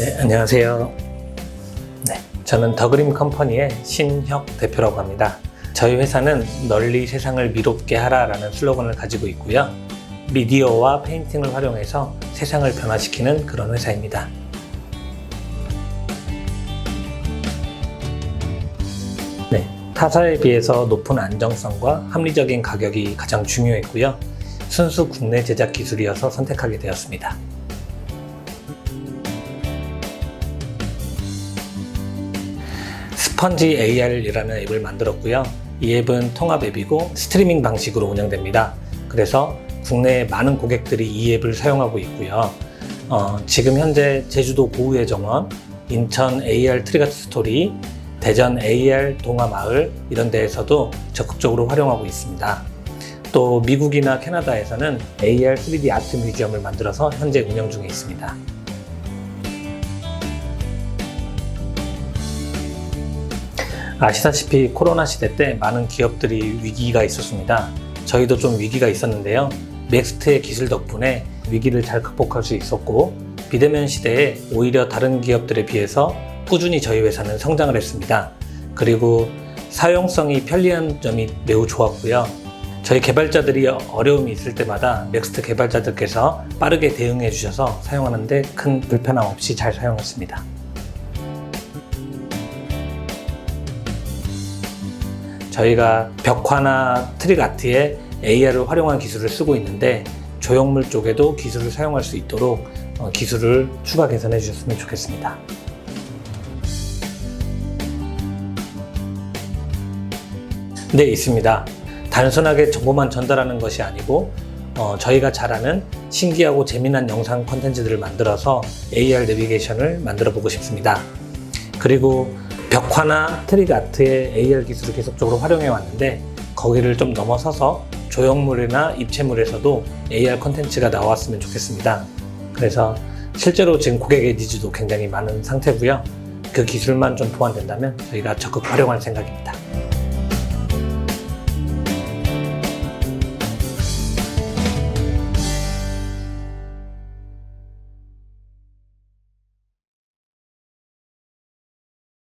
네, 안녕하세요. 네, 저는 더그림 컴퍼니의 신혁 대표라고 합니다. 저희 회사는 널리 세상을 미롭게 하라라는 슬로건을 가지고 있고요. 미디어와 페인팅을 활용해서 세상을 변화시키는 그런 회사입니다. 네, 타사에 비해서 높은 안정성과 합리적인 가격이 가장 중요했고요. 순수 국내 제작 기술이어서 선택하게 되었습니다. 스펀지 AR이라는 앱을 만들었고요. 이 앱은 통합 앱이고 스트리밍 방식으로 운영됩니다. 그래서 국내에 많은 고객들이 이 앱을 사용하고 있고요. 어, 지금 현재 제주도 고우의 정원, 인천 AR 트리가트 스토리, 대전 AR 동화마을 이런 데에서도 적극적으로 활용하고 있습니다. 또 미국이나 캐나다에서는 AR 3D 아트 뮤지엄을 만들어서 현재 운영 중에 있습니다. 아시다시피 코로나 시대 때 많은 기업들이 위기가 있었습니다. 저희도 좀 위기가 있었는데요. 넥스트의 기술 덕분에 위기를 잘 극복할 수 있었고 비대면 시대에 오히려 다른 기업들에 비해서 꾸준히 저희 회사는 성장을 했습니다. 그리고 사용성이 편리한 점이 매우 좋았고요. 저희 개발자들이 어려움이 있을 때마다 넥스트 개발자들께서 빠르게 대응해 주셔서 사용하는데 큰 불편함 없이 잘 사용했습니다. 저희가 벽화나 트릭 아트에 AR을 활용한 기술을 쓰고 있는데 조형물 쪽에도 기술을 사용할 수 있도록 어, 기술을 추가 개선해 주셨으면 좋겠습니다. 네, 있습니다. 단순하게 정보만 전달하는 것이 아니고 어, 저희가 잘 아는 신기하고 재미난 영상 콘텐츠들을 만들어서 AR 내비게이션을 만들어 보고 싶습니다. 그리고 벽화나 트릭 아트의 AR 기술을 계속적으로 활용해 왔는데 거기를 좀 넘어서서 조형물이나 입체물에서도 AR 콘텐츠가 나왔으면 좋겠습니다. 그래서 실제로 지금 고객의 니즈도 굉장히 많은 상태고요. 그 기술만 좀 보완된다면 저희가 적극 활용할 생각입니다.